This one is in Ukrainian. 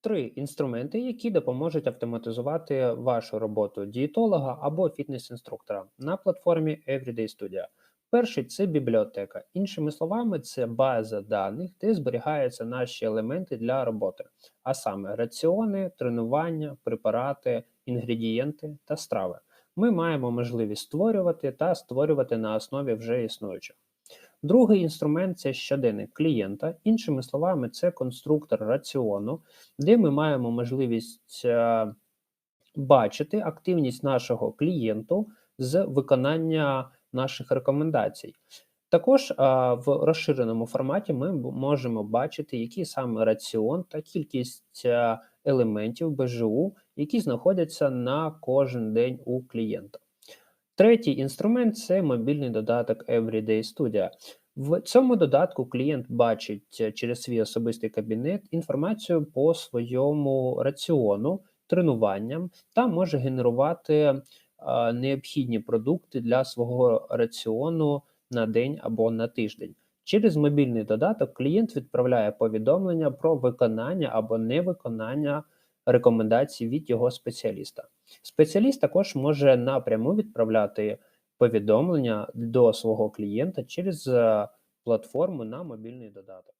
Три інструменти, які допоможуть автоматизувати вашу роботу дієтолога або фітнес-інструктора на платформі Everyday Studio. Перший це бібліотека. Іншими словами, це база даних, де зберігаються наші елементи для роботи, а саме раціони, тренування, препарати, інгредієнти та страви. Ми маємо можливість створювати та створювати на основі вже існуючих. Другий інструмент це щоденник клієнта. Іншими словами, це конструктор раціону, де ми маємо можливість е, бачити активність нашого клієнту з виконання наших рекомендацій. Також а, в розширеному форматі ми можемо бачити, який саме раціон та кількість а, елементів БЖУ, які знаходяться на кожен день у клієнта. Третій інструмент це мобільний додаток Everyday Studio. В цьому додатку клієнт бачить е, через свій особистий кабінет інформацію по своєму раціону, тренуванням та може генерувати е, необхідні продукти для свого раціону на день або на тиждень. Через мобільний додаток клієнт відправляє повідомлення про виконання або невиконання рекомендацій від його спеціаліста. Спеціаліст також може напряму відправляти повідомлення до свого клієнта через е, платформу на мобільний додаток.